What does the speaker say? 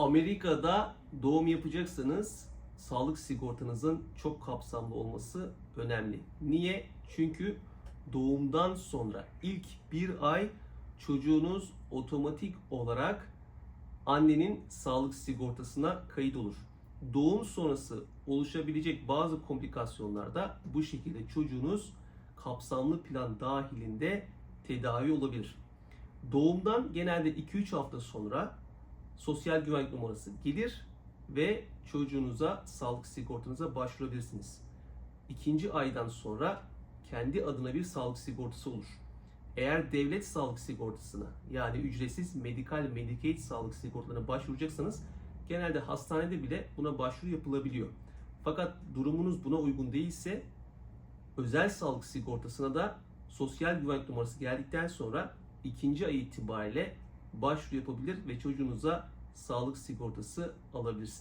Amerika'da doğum yapacaksanız sağlık sigortanızın çok kapsamlı olması önemli. Niye? Çünkü doğumdan sonra ilk bir ay çocuğunuz otomatik olarak annenin sağlık sigortasına kayıt olur. Doğum sonrası oluşabilecek bazı komplikasyonlarda bu şekilde çocuğunuz kapsamlı plan dahilinde tedavi olabilir. Doğumdan genelde 2-3 hafta sonra sosyal güvenlik numarası gelir ve çocuğunuza sağlık sigortanıza başvurabilirsiniz. İkinci aydan sonra kendi adına bir sağlık sigortası olur. Eğer devlet sağlık sigortasına yani ücretsiz medikal Medicaid sağlık sigortalarına başvuracaksanız genelde hastanede bile buna başvuru yapılabiliyor. Fakat durumunuz buna uygun değilse özel sağlık sigortasına da sosyal güvenlik numarası geldikten sonra ikinci ay itibariyle başvuru yapabilir ve çocuğunuza sağlık sigortası alabilirsiniz.